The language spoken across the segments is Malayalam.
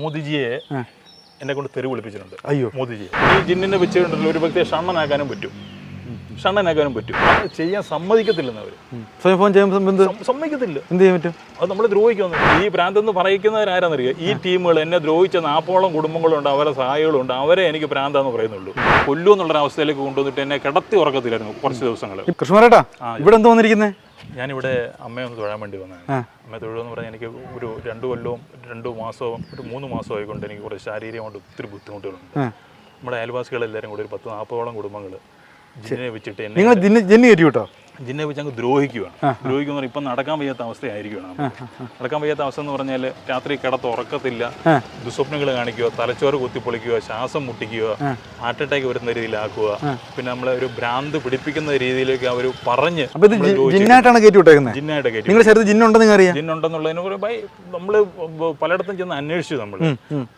മോദിജിയെ എന്നെ കൊണ്ട് തെറി വിളിപ്പിച്ചിട്ടുണ്ട്. അയ്യോ. മോദിജി ഈ ജിന്നിനെ വെച്ചിട്ടുണ്ടല്ലോ ഒരു വ്യക്തിയെ ഷണ്ണനാക്കാനും പറ്റും. ഷണ്ണനാക്കാനും പറ്റും. അത് ചെയ്യാൻ സമ്മതിക്കത്തില്ലെന്ന് അവർ സ്വയം എന്ത്? സമ്മതിക്കത്തില്ല. എന്ത് ചെയ്യാൻ പറ്റും? അത് നമ്മൾ ദ്രോഹിക്കുന്നു. ഈ ഭ്രാന്തെന്ന് പറയിക്കുന്നവരാരെന്നറിയാം ഈ ടീമുകൾ എന്നെ ദ്രോഹിച്ച നാപ്പോളം കുടുംബങ്ങളുണ്ട് അവരെ സഹായികളുണ്ട് അവരെ എനിക്ക് ഭ്രാന്താന്ന് പറയുന്നുള്ളൂ. കൊല്ലു എന്നുള്ള അവസ്ഥയിലേക്ക് കൊണ്ടുവന്നിട്ട് എന്നെ കിടത്തി ഉറക്കത്തില്ലായിരുന്നു കുറച്ച് ദിവസങ്ങൾ കൃഷ്ണ ഇവിടെ എന്ത് വന്നിരിക്കുന്നേ? ഞാനിവിടെ അമ്മയെ ഒന്ന് തൊഴാൻ വേണ്ടി വന്നതാണ്. അമ്മയെ തൊഴുമെന്ന് പറഞ്ഞാൽ എനിക്ക് ഒരു രണ്ടു കൊല്ലവും രണ്ടു മാസവും ഒരു മൂന്ന് മാസം ആയിക്കൊണ്ട് എനിക്ക് കുറച്ച് ശാരീരികമായിട്ട് ഒത്തിരി ബുദ്ധിമുട്ടുകളുണ്ട്. നമ്മുടെ അയൽവാസികളെല്ലാവരും കൂടി ഒരു പത്ത് നാൽപ്പതോളം കുടുംബങ്ങൾ ജിന്നിനെ വെച്ചിട്ട് നിങ്ങൾ ജിന്നി ജെന്നി കയറ്റി വിട്ടോ ജിന്നെ വെച്ച് അങ്ങ് ദ്രോഹിക്കുകയാണ് ദ്രോഹിക്കുന്ന പറഞ്ഞാൽ ഇപ്പം നടക്കാൻ വയ്യാത്ത അവസ്ഥയായിരിക്കുകയാണ് നടക്കാൻ വയ്യാത്ത അവസ്ഥ എന്ന് പറഞ്ഞാൽ രാത്രി കിടത്ത് ഉറക്കത്തില്ല. ദുസ്വപ്നങ്ങൾ കാണിക്കുക തലച്ചോറ് കുത്തിപ്പൊളിക്കുക ശ്വാസം മുട്ടിക്കുക ഹാർട്ട് അറ്റാക്ക് വരുന്ന രീതിയിലാക്കുക പിന്നെ നമ്മളെ ഒരു ഭ്രാന്ത് പിടിപ്പിക്കുന്ന രീതിയിലേക്ക് അവർ പറഞ്ഞ് ജിന്നായിട്ടാണ് കയറ്റി വിട്ടേക്കുന്നത് ജിന്നായിട്ട് കയറ്റി നിങ്ങളുടെ ശരീരത്തിൽ ജിന്നുണ്ടെന്ന് അറിയാം ജിന്നുണ്ടെന്നുള്ളതിന് ബൈ നമ്മൾ പലയിടത്തും ചെന്ന് അന്വേഷിച്ചു നമ്മൾ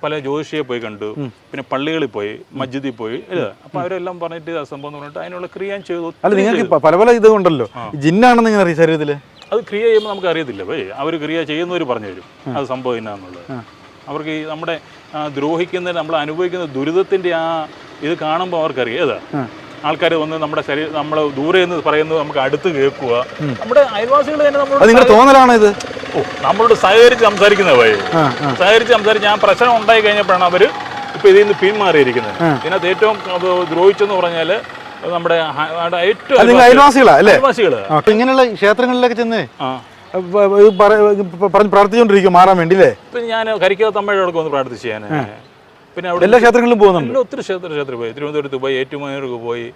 പല ജ്യോതിഷിയെ പോയി കണ്ടു. പിന്നെ പള്ളികളിൽ പോയി മസ്ജിദിൽ പോയി അപ്പൊ അവരെല്ലാം പറഞ്ഞിട്ട് സംഭവം പറഞ്ഞിട്ട് അതിനുള്ള ക്രിയാൻ ചെയ്തു. അല്ല നിങ്ങൾക്ക് പല പല ഇത് ഉണ്ടല്ലോ. ജിന്നാണെന്ന് ഇങ്ങനെ അറിയാം ശരീരത്തിൽ? അത് ക്രിയ ചെയ്യുമ്പോൾ നമുക്ക് അറിയത്തില്ല പോയി അവർ ക്രിയ ചെയ്യുന്നവർ പറഞ്ഞു തരും. അത് സംഭവം എന്നാന്നുള്ളത്. അവർക്ക് ഈ നമ്മുടെ ദ്രോഹിക്കുന്ന നമ്മൾ അനുഭവിക്കുന്ന ദുരിതത്തിന്റെ ആ ഇത് കാണുമ്പോൾ അവർക്കറിയാം. ഏതാ? ആൾക്കാർ വന്ന് നമ്മുടെ ശരീരം നമ്മൾ ദൂരെ നിന്ന് പറയുന്നത് നമുക്ക് അടുത്ത് കേൾക്കുക. നമ്മുടെ അയൽവാസികൾ തന്നെ നമ്മളോട് തോന്നലാണോ ഇത്? ഓ, നമ്മളോട് സഹകരിച്ച് സംസാരിക്കുന്ന വഴി ആ സഹകരിച്ച് സംസാരിച്ച് ഞാൻ പ്രശ്നം ഉണ്ടായി കഴിഞ്ഞപ്പോഴാണ് അവർ ഇപ്പൊ ഇതിൽ നിന്ന് പിന്മാറിയിരിക്കുന്നത്. ഇതിനകത്ത് ഏറ്റവും ദ്രോഹിച്ചെന്ന് പറഞ്ഞാൽ നമ്മുടെ ഏറ്റവും നിങ്ങൾ അയൽവാസികളാ. അല്ലേ? അയൽവാസികൾ. ഇങ്ങനെയുള്ള ക്ഷേത്രങ്ങളിലൊക്കെ ചെന്ന് പ്രാർത്ഥിച്ചുകൊണ്ടിരിക്കും മാറാൻ വേണ്ടി അല്ലേ ഇപ്പൊ ഞാൻ കരിക്കോ അമ്മയുടെ അടുത്ത് വന്ന് പ്രാർത്ഥിച്ചു ഞാൻ പിന്നെ അവിടെ എല്ലാ ക്ഷേത്രങ്ങളിലും പോകുന്നുണ്ട്. ഒത്തിരി ക്ഷേത്ര ക്ഷേത്രം പോയി. തിരുവനന്തപുരത്ത് പോയി ഏറ്റുമാനൂർക്ക് പോയി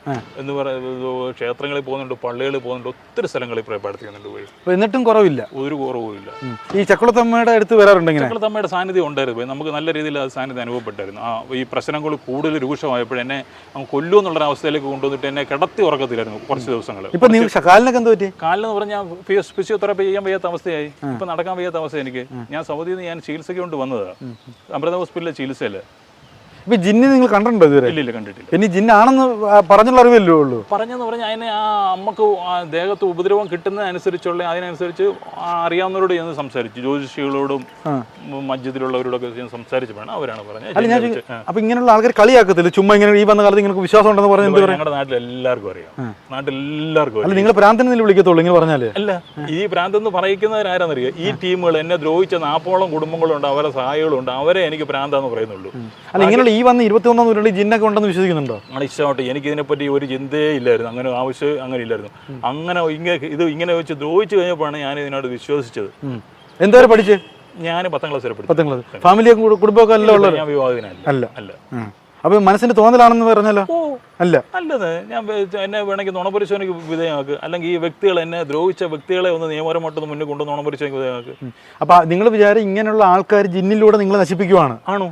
എന്ന് പറയുന്നത് ക്ഷേത്രങ്ങളിൽ പോകുന്നുണ്ട് പള്ളികളിൽ പോകുന്നുണ്ട് ഒത്തിരി സ്ഥലങ്ങളിൽ പ്രയപ്പെടുത്തിയുണ്ട് പ്രാർത്ഥിക്കുന്നുണ്ട് പോയി. എന്നിട്ടും കുറവില്ല? ഒരു കുറവുമില്ല. ഇല്ല ഈ ചക്കുളത്തമ്മയുടെ അടുത്ത് വരാറുണ്ട് ചക്കുളത്തമ്മയുടെ സാന്നിധ്യം ഉണ്ടായിരുന്നു. പോയി. നമുക്ക് നല്ല രീതിയിൽ അത് സാന്നിധ്യം അനുഭവപ്പെട്ടായിരുന്നു. ആ ഈ പ്രശ്നങ്ങൾ കൂടുതൽ രൂക്ഷമായപ്പോൾ എന്നെ അങ്ങ് കൊല്ലു എന്നുള്ള അവസ്ഥയിലേക്ക് കൊണ്ടുവന്നിട്ട് എന്നെ കിടത്തി ഉറക്കത്തില്ലായിരുന്നു കുറച്ച് ദിവസങ്ങൾ. ഇപ്പൊ കാലിനൊക്കെ എന്ത് പറ്റി? കാലിനെന്ന് പറഞ്ഞാൽ ഫിസിയോ ഫിസിയോതെറാപ്പി ചെയ്യാൻ വയ്യാത്ത അവസ്ഥയായി. ഇപ്പൊ നടക്കാൻ വയ്യാത്ത അവസ്ഥ എനിക്ക്. ഞാൻ സൗദിയിൽ നിന്ന് ഞാൻ ചികിത്സയ്ക്ക് കൊണ്ട് വന്നതാണ് അമൃത ഹോസ്പിറ്റലിലെ ചികിത്സയിൽ ഇപ്പൊ ജിന്നി നിങ്ങൾ കണ്ടിട്ടുണ്ടോ ഇതുവരെ? ഇല്ല കണ്ടിട്ടില്ല. ഇനി ജിന്നാണെന്ന് പറഞ്ഞുള്ള അറിവല്ലേ ഉള്ളൂ? പറഞ്ഞെന്ന് പറഞ്ഞാൽ അതിനെ ആ അമ്മയ്ക്ക് ദേഹത്ത് ഉപദ്രവം കിട്ടുന്നതനുസരിച്ചുള്ള അതിനനുസരിച്ച് അറിയാവുന്നവരോട് ഞാൻ സംസാരിച്ചു. ജ്യോതിഷികളോടും മജ്ജിദിലുള്ളവരോടൊക്കെ ഞാൻ സംസാരിച്ചു വേണം അവരാണ് പറഞ്ഞത്. അല്ല ഞാൻ അപ്പൊ ഇങ്ങനെയുള്ള ആൾക്കാർ കളിയാക്കത്തില്ല? ചുമ്മാ ഇങ്ങനെ ഈ വന്ന കാലത്ത് നിങ്ങൾക്ക് വിശ്വാസം ഉണ്ടെന്ന് പറഞ്ഞു എന്ത് ഞങ്ങളുടെ നാട്ടിൽ എല്ലാവർക്കും അറിയാം. നാട്ടിൽ എല്ലാവർക്കും അല്ല നിങ്ങൾ പ്രാന്തനെന്ന് വിളിക്കത്തുള്ളൂ ഇങ്ങനെ പറഞ്ഞാൽ. അല്ല ഈ ഭ്രാന്തെന്ന് പറയിക്കുന്നവരാരെന്നറിയോ ഈ ടീമുകൾ എന്നെ ദ്രോഹിച്ച നാപ്പോളം കുടുംബങ്ങളുണ്ട് അവരെ സഹായികളുണ്ട് അവരെ എനിക്ക് പ്രാന്താന്ന് പറയുന്നുള്ളൂ. അല്ല ഇങ്ങനെയുള്ള ഈ വന്ന് ഇരുപത്തി ഒന്നാം നൂറ്റാണ്ടിൽ ജിന്നൊക്കെ ഉണ്ടെന്ന് വിശ്വസിക്കുന്നുണ്ടോ? അങ്ങനെ ഇഷ്ടമായിട്ട് എനിക്ക് ഇതിനെപ്പറ്റി ഒരു ചിന്തയേ ഇല്ലായിരുന്നു. അങ്ങനെ ആവശ്യം അങ്ങനെ ഇല്ലായിരുന്നു. അങ്ങനെ ഇങ്ങനെ ഇത് ഇങ്ങനെ വെച്ച് ദ്രോഹിച്ചു കഴിഞ്ഞപ്പോഴാണ് ഞാൻ ഇതിനോട് വിശ്വസിച്ചത് എന്തോരെ പഠിച്ച്? ഞാൻ പത്താം ക്ലാസ് വരെ പഠിച്ചു. പത്താം ക്ലാസ്. ഫാമിലിയൊക്കെ കൂടെ കുടുംബമൊക്കെ അല്ല ഉള്ളത്? ഞാൻ വിവാഹിതനല്ല. അല്ല. അല്ല. അപ്പൊ മനസ്സിന്റെ തോന്നലാണെന്ന് പറഞ്ഞാലോ? ഓ. അല്ല. അല്ലത് ഞാൻ എന്നെ വേണമെങ്കിൽ നുണപരിശോധനയ്ക്ക് വിധേയമാക്കുക അല്ലെങ്കിൽ ഈ വ്യക്തികൾ എന്നെ ദ്രോഹിച്ച വ്യക്തികളെ ഒന്ന് നിയമപരമായിട്ടൊന്ന് മുന്നിൽ കൊണ്ട് നുണപരിശോധനയ്ക്ക് വിധേയമാക്കുക അപ്പൊ നിങ്ങൾ വിചാരം ഇങ്ങനെയുള്ള ആൾക്കാർ ജിന്നിലൂടെ നിങ്ങൾ നശിപ്പിക്കുവാണ്. ആണോ?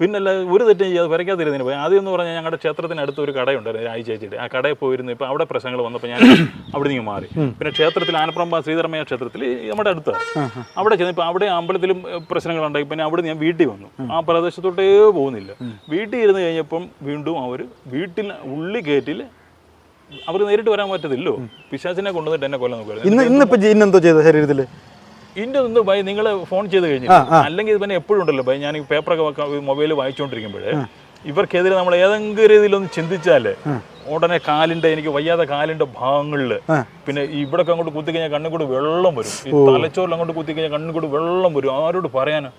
പിന്നല്ല ഒരു തെറ്റും ചെയ്യാതെ വരയ്ക്കാതിരുന്നതിന് പോയി ആദ്യം എന്ന് പറഞ്ഞാൽ ഞങ്ങളുടെ ക്ഷേത്രത്തിനടുത്ത് ഒരു കടയുണ്ടായിരുന്നു രാജി ചേച്ചിയുടെ. ആ കടയിൽ പോയിരുന്നു. ഇപ്പൊ അവിടെ പ്രശ്നങ്ങൾ വന്നപ്പോൾ ഞാൻ അവിടെ നിന്ന് മാറി. പിന്നെ ക്ഷേത്രത്തിൽ ആനപ്രമ്പ ശ്രീധർമ്മയ ക്ഷേത്രത്തിൽ നമ്മുടെ അടുത്ത്. അവിടെ ചെന്നപ്പോൾ അവിടെ അമ്പലത്തിലും പ്രശ്നങ്ങൾ പ്രശ്നങ്ങളുണ്ടായി. പിന്നെ അവിടെ ഞാൻ വീട്ടിൽ വന്നു. ആ പ്രദേശത്തോട്ടേ പോകുന്നില്ല. വീട്ടിൽ ഇരുന്ന് കഴിഞ്ഞപ്പം വീണ്ടും അവർ വീട്ടിൽ ഉള്ളി ഗേറ്റിൽ അവർ നേരിട്ട് വരാൻ പറ്റത്തില്ലോ പിശാചിനെ കൊണ്ടുവന്നിട്ട് എന്നെ കൊല്ലം നോക്കുകയായിരുന്നു. ഇന്ന് ഇന്നിപ്പോ ജീൻ എന്തോ ചെയ്ത ശരീരത്തിൽ ഇതിന്റെ ഒന്ന് ഭയ നിങ്ങൾ ഫോൺ ചെയ്ത് കഴിഞ്ഞു അല്ലെങ്കിൽ പിന്നെ എപ്പോഴും ഉണ്ടല്ലോ ഭയ ഞാൻ ഈ പേപ്പറൊക്കെ മൊബൈൽ വായിച്ചുകൊണ്ടിരിക്കുമ്പോഴേ ഇവർക്കെതിരെ നമ്മൾ ഏതെങ്കിലും രീതിയിലൊന്ന് ചിന്തിച്ചാൽ ഉടനെ കാലിന്റെ എനിക്ക് വയ്യാതെ കാലിന്റെ ഭാഗങ്ങളിൽ പിന്നെ ഇവിടെ അങ്ങോട്ട് കുത്തി കഴിഞ്ഞാൽ കണ്ണും കൂടി വെള്ളം വരും. ഈ തലച്ചോറിൽ അങ്ങോട്ട് കുത്തി കഴിഞ്ഞാൽ കണ്ണും കൂടി വെള്ളം വരും. ആരോട് പറയാനാ?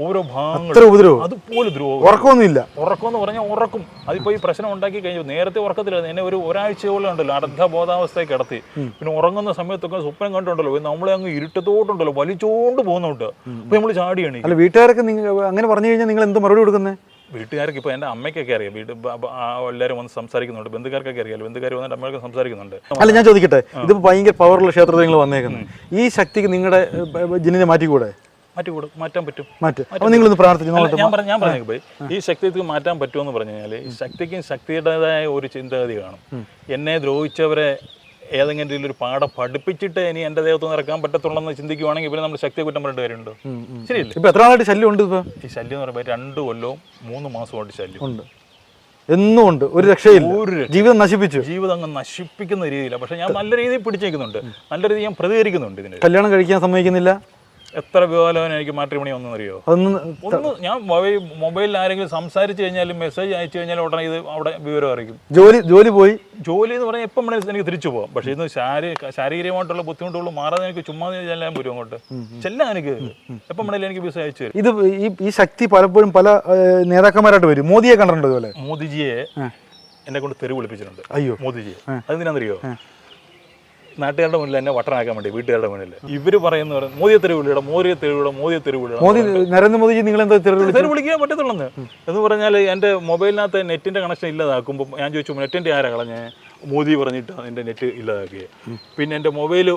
ഓരോ ഭാഗങ്ങൾ ഉപദ്രവം. അതുപോലെ ദ്രോഹം. ഉറക്കമൊന്നുമില്ല. ഉറക്കം എന്ന് പറഞ്ഞാൽ ഉറക്കും. അതിപ്പോ ഈ പ്രശ്നം ഉണ്ടാക്കി കഴിഞ്ഞു. നേരത്തെ ഉറക്കത്തിലായിരുന്നു. എന്നെ ഒരു ഒരാഴ്ചയോളം ഉണ്ടല്ലോ. അർദ്ധബോധാവസ്ഥയിൽ കിടത്തി. പിന്നെ ഉറങ്ങുന്ന സമയത്തൊക്കെ സ്വപ്നം കണ്ടുണ്ടല്ലോ നമ്മളെ അങ്ങ് ഇരുട്ടത്തോട്ടുണ്ടല്ലോ. വലിച്ചോണ്ട് പോകുന്നുണ്ട്. അപ്പൊ നമ്മൾ ചാടിയാണ് അല്ല വീട്ടുകാരൊക്കെ നിങ്ങൾ അങ്ങനെ പറഞ്ഞു കഴിഞ്ഞാൽ നിങ്ങൾ എന്ത് മറുപടി കൊടുക്കുന്നത് വീട്ടുകാർക്ക് ഇപ്പോൾ എന്റെ അമ്മയ്ക്കൊക്കെ അറിയാം. വീട് എല്ലാവരും വന്ന് സംസാരിക്കുന്നുണ്ട്. ബന്ധുക്കാർക്കൊക്കെ അറിയാലോ. ബന്ധുക്കാർ വന്നിട്ട് അമ്മയൊക്കെ സംസാരിക്കുന്നുണ്ട്. അല്ല ഞാൻ ചോദിക്കട്ടെ. ഇത് ഭയങ്കര പവറുള്ള ക്ഷേത്രത്തിൽ നിങ്ങൾ വന്നേക്കുന്നത് ഈ ശക്തിക്ക് നിങ്ങളുടെ ജനിനെ മാറ്റിക്കൂടെ? മാറ്റിക്കൂടും മാറ്റാൻ പറ്റും. മാറ്റും. ഒന്ന് പ്രാർത്ഥിച്ചു ഞാൻ പറഞ്ഞു ഞാൻ പറഞ്ഞു പോയി. ഈ ശക്തിക്ക് മാറ്റാൻ പറ്റുമെന്ന് പറഞ്ഞു കഴിഞ്ഞാൽ ഈ ശക്തിക്കും ശക്തിയുടേതായ ഒരു ചിന്താഗതി കാണും. എന്നെ ദ്രോഹിച്ചവരെ ഏതെങ്കിലും രീതിയിൽ ഒരു പാഠം പഠിപ്പിച്ചിട്ട് ഇനി എന്റെ നിറക്കാൻ ഇറക്കാൻ പറ്റത്തുള്ളെന്ന് ചിന്തിക്കുവാണെങ്കിൽ ഇവരെ നമ്മൾ ശക്തിയെ കുറ്റം പറഞ്ഞിട്ട് കാര്യമുണ്ടോ ശരിയല്ലേ? ഇപ്പൊ എത്ര നാളായിട്ട് ശല്യം ഉണ്ട് ഇപ്പൊ? ഈ ശല്യം എന്ന് പറയുമ്പോൾ രണ്ട് കൊല്ലവും മൂന്ന് മാസമായിട്ട് ശല്യം. ഉണ്ട്. എന്നും ഉണ്ട്. ഒരു രക്ഷയില്ല. ഒരു ജീവിതം നശിപ്പിച്ചു. ജീവിതം അങ്ങ് നശിപ്പിക്കുന്ന രീതിയിലാണ് പക്ഷെ ഞാൻ നല്ല രീതിയിൽ പിടിച്ചേക്കുന്നുണ്ട്. നല്ല രീതിയിൽ ഞാൻ പ്രതികരിക്കുന്നുണ്ട് ഇതിന്. കല്യാണം കഴിക്കാൻ സമ്മതിക്കുന്നില്ല. എത്ര വിവാഹം എനിക്ക് മാട്രിമണി ഒന്നറിയോ അറിയോ ഒന്ന് ഞാൻ മൊബൈൽ മൊബൈലിൽ ആരെങ്കിലും സംസാരിച്ചു കഴിഞ്ഞാലും മെസ്സേജ് അയച്ചു കഴിഞ്ഞാലും ഉടനെ ഇത് അവിടെ വിവരം അറിയിക്കും. ജോലി ജോലി പോയി? ജോലി എന്ന് പറഞ്ഞാൽ എപ്പം വേണേലും എനിക്ക് തിരിച്ചു പോകാം പക്ഷേ ഇന്ന് ശാരീരിക ശാരീരികമായിട്ടുള്ള ബുദ്ധിമുട്ടുകൾ മാറാതെ എനിക്ക് ചുമ്മാ ചെല്ലാൻ വരും അങ്ങോട്ട്? ചെല്ലാൻ എനിക്ക് എപ്പം വേണേലും എനിക്ക് വിസ അയച്ചു തരും. ഇത് ഈ ശക്തി പലപ്പോഴും പല നേതാക്കന്മാരായിട്ട് വരും. മോദിയെ കണ്ടിട്ടുണ്ട് ഇതുപോലെ? മോദിജിയെ എന്നെ കൊണ്ട് തെരുവ് വിളിപ്പിച്ചിട്ടുണ്ട്. അയ്യോ. മോദിജിയെ. അതെന്തിനാണെന്നറിയോ? നാട്ടുകാരുടെ മുന്നിൽ എന്നെ വട്ടനാക്കാൻ വേണ്ടി വീട്ടുകാരുടെ മുന്നിൽ. ഇവർ പറയുന്ന മോദിയെ തെരുവിളിയുടെ മോദിയെ തെരുവിളിയുടെ മോദിയെ തെരുവിളിയുടെ. മോദി നരേന്ദ്രമോദിജി നിങ്ങൾ എന്താ തെരുവ് വിളിക്കാൻ പറ്റത്തുള്ളന്ന് എന്ന്. പറഞ്ഞാൽ എന്റെ മൊബൈലിനകത്ത് നെറ്റിന്റെ കണക്ഷൻ ഇല്ലാതാക്കുമ്പോൾ ഞാൻ ചോദിച്ചു നെറ്റിന്റെ ആരാ കളഞ്ഞേ? മോദി പറഞ്ഞിട്ട് എന്റെ നെറ്റ് ഇല്ലാതാക്കിയത് പിന്നെ എന്റെ മൊബൈൽ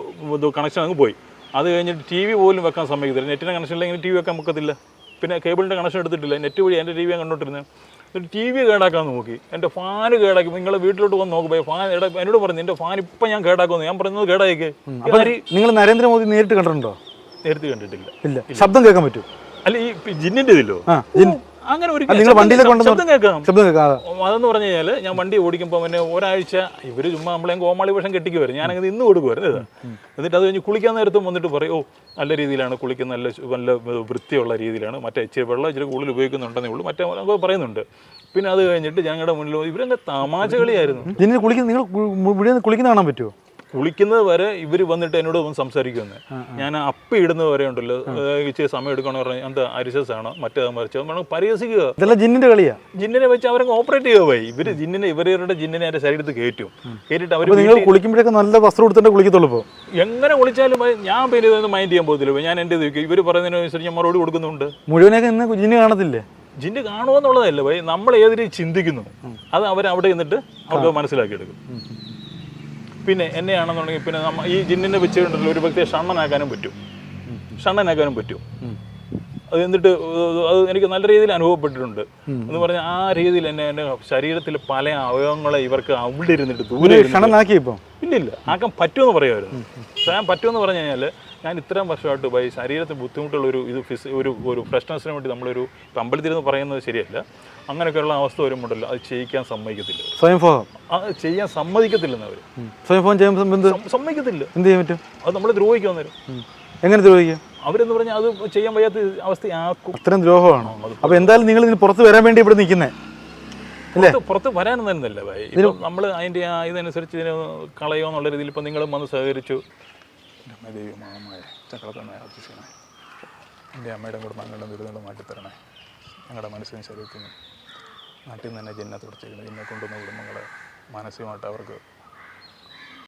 കണക്ഷൻ അങ്ങ് പോയി. അത് കഴിഞ്ഞിട്ട് ടി വി പോലും വെക്കാൻ സമ്മതിക്കത്തില്ല. നെറ്റിന്റെ കണക്ഷൻ ഇല്ലെങ്കിൽ ടി വി വെക്കാൻ പറ്റത്തില്ല. പിന്നെ കേബിളിന്റെ കണക്ഷൻ എടുത്തിട്ടില്ല. നെറ്റ് വഴി എന്റെ ടി വി കണ്ടോണ്ടിരുന്നത് എന്നിട്ട് ടി വി കേടാക്കാൻ നോക്കി. എന്റെ ഫാന് കേടാക്കി. നിങ്ങളെ വീട്ടിലോട്ട് വന്ന് നോക്കുമ്പോൾ ഫാൻ എന്നോട് പറഞ്ഞു എന്റെ ഫാൻ ഇപ്പം ഞാൻ കേടാക്കുന്നു ഞാൻ പറഞ്ഞത് കേടായിക്ക്. നിങ്ങൾ നരേന്ദ്രമോദി നേരിട്ട് കണ്ടിട്ടുണ്ടോ? നേരിട്ട് കണ്ടിട്ടില്ല. ഇല്ല. ശബ്ദം കേൾക്കാൻ പറ്റും അല്ല ഈ ജിന്നിന്റെ ഇതില്ലോ അങ്ങനെ ഒരു നിങ്ങൾ ശബ്ദം കേൾക്കാം. ശബ്ദം കേൾക്കാം. അതെന്ന് പറഞ്ഞു കഴിഞ്ഞാൽ ഞാൻ വണ്ടി ഓടിക്കുമ്പോൾ പിന്നെ ഒരാഴ്ച ഇവർ ചുമ്മാ നമ്മളെ കോമാളി വേഷം വരും ഞാനങ്ങനെ ഇന്ന് കൊടുക്കുമായിരുന്നു എന്നിട്ട് അത് കഴിഞ്ഞ് കുളിക്കാൻ നേരത്തും വന്നിട്ട് പറയും ഓ നല്ല രീതിയിലാണ് കുളിക്കുന്ന നല്ല നല്ല വൃത്തിയുള്ള രീതിയിലാണ്. മറ്റേ ഇച്ചിരി വെള്ളം ഇച്ചിരി കൂടുതൽ ഉപയോഗിക്കുന്നുണ്ടെന്നേ ഉള്ളൂ. മറ്റേ പറയുന്നുണ്ട്. പിന്നെ അത് കഴിഞ്ഞിട്ട് ഞങ്ങളുടെ മുന്നിൽ ഇവരങ്ങ് തമാശ കളിയായിരുന്നു നിങ്ങൾ കുളിക്കുന്ന കാണാൻ പറ്റുമോ കുളിക്കുന്നത് വരെ ഇവർ വന്നിട്ട് എന്നോട് വന്ന് സംസാരിക്കുന്നത് ഞാൻ അപ്പ ഇടുന്നത് വരെ ഉണ്ടല്ലോ. ഇച്ചിരി സമയം എടുക്കണമെന്ന് പറഞ്ഞാൽ എന്താ അരിസസ് ആണോ? മറ്റേ മറിച്ചോ? വേണം പരിഹസിക്കുക. ഇതെല്ലാം ജിന്നിന്റെ കളിയാ. ജിന്നിനെ വെച്ച് അവരങ്ങ് ഓപ്പറേറ്റ് ചെയ്യുക പോയി. ഇവർ ജിന്നിനെ ഇവരുടെ ജിന്നിനെ എന്റെ ശരീരത്തിൽ കയറ്റും. കയറ്റിട്ട് അവർ നിങ്ങൾ കുളിക്കുമ്പോഴൊക്കെ നല്ല വസ്ത്രം എടുത്തിട്ട് കുളിക്കത്തുള്ളൂ ഇപ്പോൾ എങ്ങനെ കുളിച്ചാലും ഞാൻ പിന്നെ ഇതൊന്നും മൈൻഡ് ചെയ്യാൻ പോകത്തില്ല ഞാൻ എന്റെ ഇവർ പറയുന്നതിനനുസരിച്ച് ഞാൻ മറുപടി കൊടുക്കുന്നുണ്ട്. മുഴുവനൊക്കെ ഇന്ന് ജിന്ന് കാണത്തില്ലേ? ജിന്ന് കാണുമെന്നുള്ളതല്ല പോയി. നമ്മൾ ഏത് രീതി ചിന്തിക്കുന്നു അത് അവർ അവിടെ നിന്നിട്ട് അവർക്ക് മനസ്സിലാക്കിയെടുക്കും. പിന്നെ എന്നെയാണെന്നുണ്ടെങ്കിൽ പിന്നെ നമ്മ ഈ ജിന്നിനെ വെച്ചിട്ടുണ്ടല്ലോ ഒരു വ്യക്തിയെ ഷണ്ണനാക്കാനും പറ്റും. ഷണ്ണനാക്കാനും പറ്റും. അത് എന്നിട്ട് അത് എനിക്ക് നല്ല രീതിയിൽ അനുഭവപ്പെട്ടിട്ടുണ്ട്. എന്ന് പറഞ്ഞാൽ ആ രീതിയിൽ എന്നെ എന്റെ ശരീരത്തിൽ പല അവയവങ്ങളെ ഇവർക്ക് അവിടെ ഇരുന്നിട്ട് ദൂരെ ഇല്ല ആക്കാൻ പറ്റുമെന്ന് പറയുമായിരുന്നു. ഞാൻ പറ്റുമെന്ന് പറഞ്ഞു കഴിഞ്ഞാൽ ഞാൻ ഇത്രയും വർഷമായിട്ട് ഉപയോഗിച്ച് ശരീരത്തിന് ബുദ്ധിമുട്ടുള്ള ഒരു ഇത് ഫിസ് ഒരു ഒരു ഫ്രഷ്നസിന് വേണ്ടി നമ്മളൊരു അമ്പലത്തിരുന്ന് പറയുന്നത് ശരിയല്ല. അങ്ങനെയൊക്കെയുള്ള അവസ്ഥ വരുമ്പോഴല്ലോ അത് ചെയ്യിക്കാൻ സമ്മതിക്കത്തില്ല. സ്വയംഭോഗം അത് ചെയ്യാൻ സമ്മതിക്കത്തില്ലെന്ന് അവർ സ്വയംഭോഗം ചെയ്യാൻ സമ്മതിക്കത്തില്ല. എന്ത് ചെയ്യാൻ പറ്റും? അത് നമ്മൾ ദ്രോഹിക്കാൻ നേരം എങ്ങനെ ദ്രോഹിക്കും? അവരെന്ന് പറഞ്ഞാൽ അത് ചെയ്യാൻ വയ്യാത്ത അവസ്ഥയാക്കും അത്രയും ദ്രോഹമാണോ? അപ്പോൾ എന്തായാലും നിങ്ങൾ ഇതിന് പുറത്ത് വരാൻ വേണ്ടി ഇവിടെ നിൽക്കുന്നേ. പുറത്ത് വരാനൊന്നും തന്നെയല്ല ഭായി. നമ്മൾ അതിന്റെ ആ ഇതനുസരിച്ച് ഇതിനെ കളയോ എന്നുള്ള രീതിയിൽ ഇപ്പം നിങ്ങളും വന്ന് സഹകരിച്ചു. എന്റെ അമ്മ ദൈവമായ ചക്രത്തന്നെ അതിശയണേ എന്റെ അമ്മയുടെ കുടുംബങ്ങളുടെ ദുരിതങ്ങൾ മാറ്റിത്തരണേ. ഞങ്ങളുടെ മനസ്സിനും ശരീരത്തിനും നാട്ടിൽ നിന്ന് തന്നെ ജന്മ തുടച്ചിരിക്കുന്നത് എന്നെ കൊണ്ടുവന്ന കുടുംബങ്ങളെ മാനസികമായിട്ട് അവർക്ക്